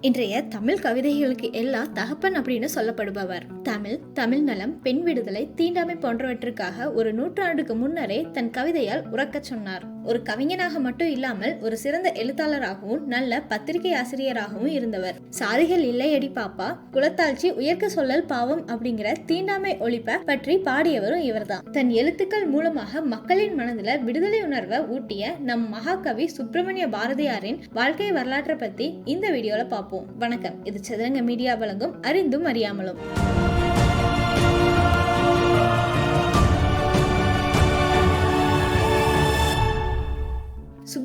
இன்றைய தமிழ் கவிதைகளுக்கு எல்லாம் தகப்பன் அப்படின்னு சொல்லப்படுபவர். தமிழ் தமிழ் நலம் பெண் விடுதலை தீண்டாமை போன்றவற்றுக்காக ஒரு நூற்றாண்டுக்கு முன்னரே தன் கவிதையால் உறக்கச் சொன்னார். ஒரு கவிஞனாக மட்டும் இல்லாமல் ஒரு சிறந்த எழுத்தாளராகவும் நல்ல பத்திரிகை ஆசிரியராகவும் இருந்தவர். சாதிகள் இல்லையடி பாப்பா குலத்தாழ்ச்சி உயர்க்க சொல்லல் பாவம் அப்படிங்கிற தீண்டாமை ஒழிப்ப பற்றி பாடியவரும் இவர்தான். தன் எழுத்துக்கள் மூலமாக மக்களின் மனதில் விடுதலை உணர்வை ஊட்டிய நம் மகாகவி சுப்பிரமணிய பாரதியாரின் வாழ்க்கை வரலாற்றை பத்தி இந்த வீடியோல பார்ப்போம் வணக்கம். இது சதுரங்க மீடியா வழங்கும் அறிந்தும் அறியாமலும்.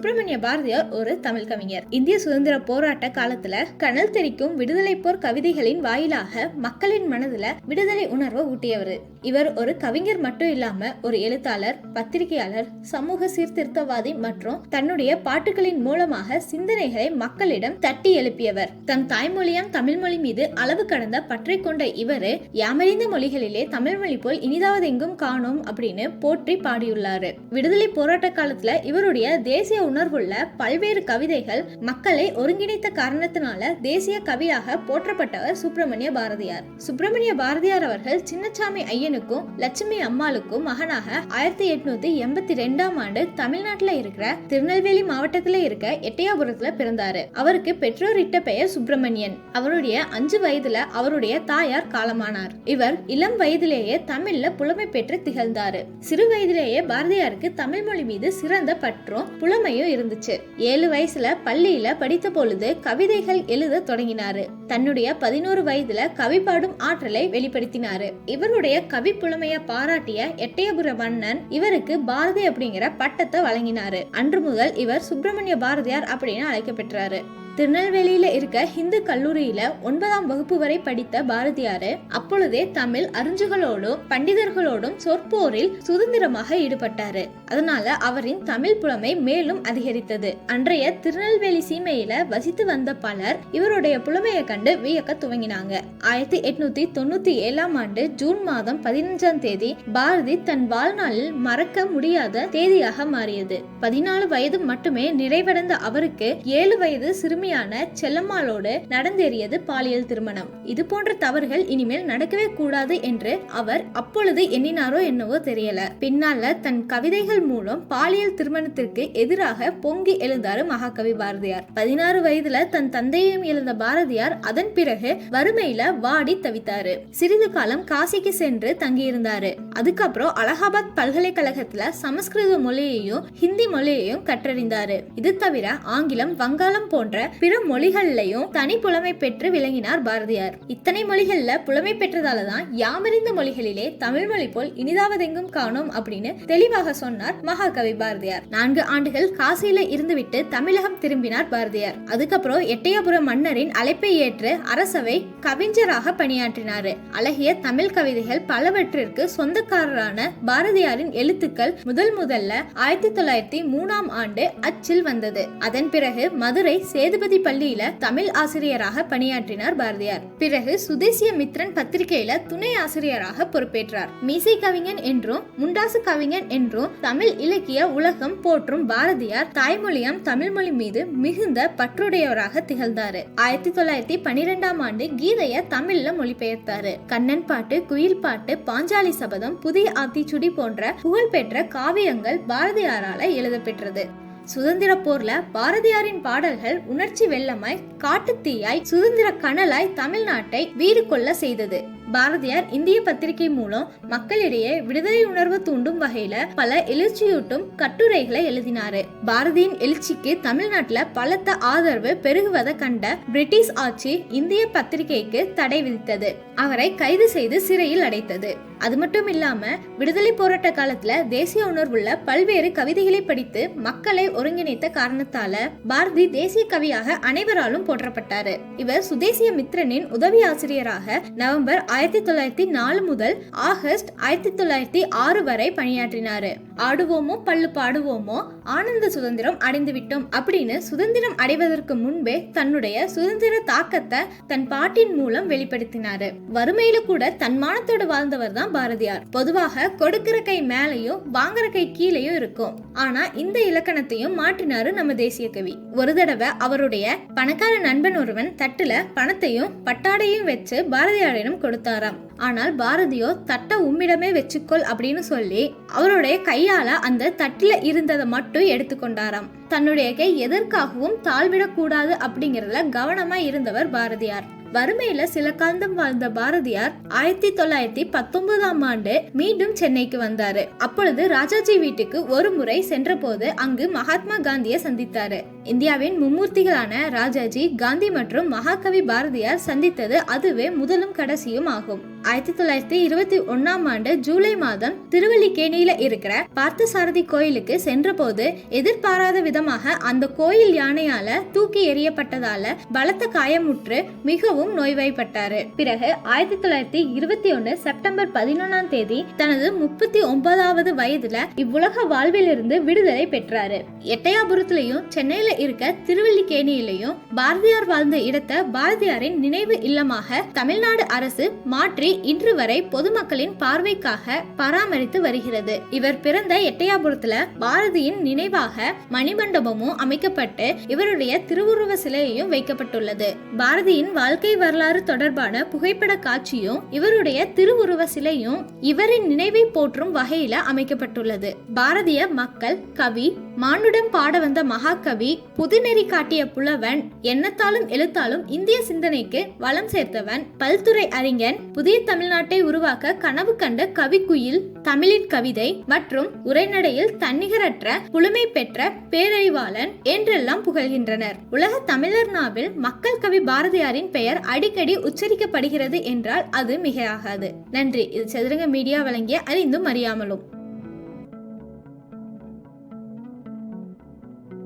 சுப்பிரமணிய பாரதியார் ஒரு தமிழ் கவிஞர். இந்திய சுதந்திர போராட்ட காலத்துல கனல் தெரிக்கும் விடுதலை போர் கவிதைகளின் வாயிலாக மக்களின் மனதுல விடுதலை உணர்வை ஊட்டியவர். இவர் ஒரு கவிஞர் மட்டும் இல்லாம ஒரு எழுத்தாளர் பத்திரிகையாளர் சமூக சீர்திருத்தவாதி மற்றும் தன்னுடைய பாட்டுகளின் மூலமாக சிந்தனைகளை மக்களிடம் தட்டி எழுப்பியவர். தன் தாய்மொழியாம் தமிழ் மொழி மீது அளவு கடந்த பற்றை கொண்ட இவரு யாமறிந்த மொழிகளிலே தமிழ் மொழி போல் இனிதாவது எங்கும் காணோம் அப்படின்னு போற்றி பாடியுள்ளாரு. விடுதலை போராட்ட காலத்துல இவருடைய தேசிய உணர்வுள்ள பல்வேறு கவிதைகள் மக்களை ஒருங்கிணைத்த காரணத்தினால தேசிய கவியாக போற்றப்பட்டவர் சுப்பிரமணிய பாரதியார். சுப்பிரமணிய பாரதியார் அவர்கள் சின்னசாமி ஐயனுக்கும் லட்சுமி அம்மாளுக்கும் மகனாக ஆயிரத்தி எட்நூத்தி எண்பத்தி ரெண்டாம் ஆண்டு தமிழ்நாட்டில் இருக்கிற திருநெல்வேலி மாவட்டத்தில் இருக்க எட்டயாபுரத்துல பிறந்தாரு. அவருக்கு பெற்றோர் இட்ட பெயர் சுப்பிரமணியன். அவருடைய அஞ்சு வயதுல அவருடைய தாயார் காலமானார். இவர் இளம் வயதிலேயே தமிழ்ல புலமை பெற்று திகழ்ந்தாரு. சிறு வயதிலேயே பாரதியாருக்கு தமிழ் மொழி மீது சிறந்த பற்றும் புலமையும் இருந்துச்சு. ஏழு வயசுல பள்ளியில படித்த பொழுது கவிதைகள் எழுத தொடங்கினாரு. தன்னுடைய பதினோரு வயதுல கவி பாடும் ஆற்றலை வெளிப்படுத்தினாரு. இவருடைய கவி புலமைய பாராட்டிய எட்டயபுர மன்னன் இவருக்கு பாரதி அப்படிங்கிற பட்டத்தை வழங்கினாரு. அன்று முதல் இவர் சுப்பிரமணிய பாரதியார் அப்படின்னு அழைக்கப்பெற்றாரு. திருநெல்வேலியில இருக்க ஹிந்து கல்லூரியில ஒன்பதாம் வகுப்பு வரை படித்த பாரதியாரு அப்பொழுதே தமிழ் அறிஞர்களோடும் பண்டிதர்களோடும் சொற்போரில் சுதந்திரமாக ஈடுபட்டாரு. அதனால அவரின் தமிழ் புலமை மேலும் அதிகரித்தது. அன்றைய திருநெல்வேலி சீமையில வசித்து வந்த பலர் இவருடைய புலமையை கண்டு வியக்க துவங்கினாங்க. ஆயிரத்தி எட்நூத்தி தொண்ணூத்தி ஏழாம் ஆண்டு ஜூன் மாதம் பதினஞ்சாம் தேதி பாரதி தன் வாழ்நாளில் மறக்க முடியாத தேதியாக மாறியது. பதினாலு வயது மட்டுமே நிறைவடைந்த அவருக்கு ஏழு வயது சிறுமி சிறுமியான செல்லம்மாளோடு நடந்தேறியது பாலியல் திருமணம். இது போன்ற தவறுகள் இனிமேல் நடக்கவே கூடாது என்று அவர் அப்பொழுது எண்ணினாரோ என்னவோ தெரியல. பின்னால தன் கவிதைகள் மூலம் பாலியல் திருமணத்திற்கு எதிராக பொங்கி எழுந்தாரு மகாகவி பாரதியார். பதினாறு வயதுல தன் தந்தையையும் இழந்த பாரதியார் அதன் பிறகு வறுமையில வாடி தவித்தாரு. சிறிது காலம் காசிக்கு சென்று தங்கியிருந்தாரு. அதுக்கப்புறம் அலகாபாத் பல்கலைக்கழகத்துல சமஸ்கிருத மொழியையும் ஹிந்தி மொழியையும் கற்றறிந்தாரு. இது தவிர ஆங்கிலம் வங்காளம் போன்ற பிற மொழிகள்லையும் தனி புலமை பெற்று விளங்கினார் பாரதியார். இத்தனை மொழிகள்ல புலமை பெற்றதால தான் யாமறிந்த மொழிகளிலே தமிழ் மொழி போல் இனிதாவதெங்கும் காணோம் அப்படின்னு தெளிவாக சொன்னார் மகாகவி பாரதியார். நான்கு ஆண்டுகள் காசியில இருந்துவிட்டு தமிழகம் திரும்பினார் பாரதியார். அதுக்கப்புறம் எட்டயபுர மன்னரின் அழைப்பை ஏற்று அரசவை கவிஞராக பணியாற்றினாரு. அழகிய தமிழ் கவிதைகள் பலவற்றிற்கு சொந்தக்காரரான பாரதியாரின் எழுத்துக்கள் முதல் முதல்ல ஆயிரத்தி தொள்ளாயிரத்தி மூணாம் ஆண்டு அச்சில் வந்தது. அதன் பிறகு மதுரை சேதுபதி பள்ளியில தமிழ் ஆசிரியராக பணியாற்றினார் பாரதியார். பிறகு சுதேசிய மித்ரன் பத்திரிகையில துணை ஆசிரியராக பொறுப்பேற்றார். மீசை கவிஞன் என்றும் முண்டாசு கவிஞன் என்றும் தமிழ் இலக்கிய உலகம் போற்றும் பாரதியார் தாய்மொழியாம் தமிழ் மொழி மீது மிகுந்த பற்றுடையவராக திகழ்ந்தாரு. ஆயிரத்தி தொள்ளாயிரத்தி பனிரெண்டாம் ஆண்டு கீதைய தமிழ்ல மொழிபெயர்த்தாரு. கண்ணன் பாட்டு குயில் பாட்டு பாஞ்சாலி சபதம் புதிய ஆத்திச்சுடி போன்ற புகழ்பெற்ற காவியங்கள் பாரதியாரால எழுதப்பெற்றது. சுதந்திர போர்ல பாரதியாரின் பாடல்கள் உணர்ச்சி வெள்ளமாய் காட்டுத்தீயாய் சுதந்திர கனலாய் தமிழ்நாட்டை வீடு கொள்ள செய்தது. பாரதியார் இந்திய பத்திரிகை மூலம் மக்களிடையே விடுதலை உணர்வு தூண்டும் வகையில பல எழுச்சியூட்டும் கட்டுரைகளை எழுதினாரு. பாரதியின் எழுச்சிக்கு தமிழ்நாட்டுல பலத்த ஆதரவு பெருகுவதை கண்ட பிரிட்டிஷ் ஆட்சி இந்திய பத்திரிகைக்கு தடை விதித்தது. அவரை கைது செய்து சிறையில் அடைத்தது. அது மட்டும் இல்லாம விடுதலை போராட்ட காலத்துல தேசிய உணர்வுள்ள பல்வேறு கவிதைகளை படித்து மக்களை ஒருங்கிணைத்த காரணத்தால பாரதி தேசிய கவியாக அனைவராலும் போற்றப்பட்டாரு. இவர் சுதேசிய மித்ரனின் உதவி ஆசிரியராக நவம்பர் ஆயிரத்தி தொள்ளாயிரத்தி நாலு முதல் ஆகஸ்ட் ஆயிரத்தி தொள்ளாயிரத்தி ஆறு வரை பணியாற்றினாரு. ஆடுவோமோ பல்லு பாடுவோமோ ஆனந்த சுதந்திரம் அடைந்து விட்டோம் அப்படின்னு சுதந்திரம் அடைவதற்கு முன்பே தன்னுடைய சுதந்திர தாக்கத்தை தன் பாட்டின் மூலம் வெளிப்படுத்தினாரு. வறுமையில கூட தன்மானத்தோடு வாழ்ந்தவர் தான் பாரதியார். பொதுவாக கொடுக்கிற கை மேலேயும் வாங்குற கை கீழேயும் இருக்கும். ஆனா இந்த இலக்கணத்தையும் மாற்றினாரு நம்ம தேசிய கவி. ஒரு தடவை அவருடைய பணக்கார நண்பன் ஒருவன் தட்டுல பணத்தையும் பட்டாடையும் வச்சு பாரதியாரிடம் கொடுத்தாராம். ஆனால் பாரதியோ தட்டை உம்மிடமே வச்சுக்கொள் அப்படின்னு சொல்லி அவருடைய கையால அந்த தட்டுல இருந்ததை மட்டும் எடுத்துக்கொண்டாராம். தன்னுடைய கை எதற்காகவும் தாழ்விடக்கூடாது அப்படிங்கறதுல கவனமா இருந்தவர் பாரதியார். வறுமையில சில காந்தம் வாழ்ந்த பாரதியார் ஆயிரத்தி தொள்ளாயிரத்தி பத்தொன்பதாம் ஆண்டு மீண்டும் சென்னைக்கு வந்தாரு. அப்பொழுது ராஜாஜி வீட்டுக்கு ஒரு முறை சென்றபோது அங்கு மகாத்மா காந்தியை சந்தித்தாரு. இந்தியாவின் மும்மூர்த்திகளான ராஜாஜி காந்தி மற்றும் மகாகவி பாரதியார் சந்தித்தது அதுவே முதலும் கடைசியும் ஆகும். ஆயிரத்தி தொள்ளாயிரத்தி இருபத்தி ஒன்னாம் ஆண்டு ஜூலை மாதம் திருவல்லிக்கேணியில இருக்கிற பார்த்தசாரதி கோயிலுக்கு சென்றபோது எதிர்பாராத விதமாக அந்த கோயில் யானையால தூக்கி எறியப்பட்டதால பலத்த காயமுற்று மிகவும் நோய்வாய்ப்பட்டாரு. பிறகு ஆயிரத்தி தொள்ளாயிரத்தி இருபத்தி ஒன்னு செப்டம்பர் பதினொன்னாம் தேதி தனது முப்பத்தி ஒன்பதாவது வயதுல இவ்வுலக வாழ்விலிருந்து விடுதலை பெற்றாரு. எட்டயாபுரத்திலையும் சென்னையில இருக்க திருவல்லிக்கேணியிலையும் பாரதியார் வாழ்ந்த இடத்தை பாரதியாரின் நினைவு இல்லமாக தமிழ்நாடு அரசு மாற்றி இன்று வரை பொதுமக்களின் பார்வைக்காக பராமரித்து வருகிறது. இவர் பிறந்த எட்டயாபுரத்துல பாரதியின் நினைவாக மணிமண்டபமும் அமைக்கப்பட்டு இவருடைய திருவுருவ சிலையையும் வைக்கப்பட்டுள்ளது. பாரதியின் வாழ்க்கை வரலாறு தொடர்பான புகைப்பட காட்சியும் இவருடைய திருவுருவ சிலையும் இவரின் நினைவை போற்றும் வகையில அமைக்கப்பட்டுள்ளது. பாரதிய மக்கள் கவி மானுடம் பாட வந்த மகாகவி புதுநெறி காட்டிய புலவன் எண்ணத்தாலும் எழுத்தாலும் இந்திய சிந்தனைக்கு வளம் சேர்த்தவன் பல்துறை அறிஞன் புதிய தமிழ்நாட்டை உருவாக்க கனவு கண்ட கவிக்குயில் தமிழின் கவிதை மற்றும் உரைநடையில் தன்னிகரற்ற புலமை பெற்ற பேரறிவாளன் என்றெல்லாம் புகழ்கின்றனர். உலக தமிழர் நாவில் மக்கள் கவி பாரதியாரின் பெயர் அடிக்கடி உச்சரிக்கப்படுகிறது என்றால் அது மிகையாகாது. நன்றி. இது சதுரங்க மீடியா வழங்கிய அறிந்தும் அறியாமலும்.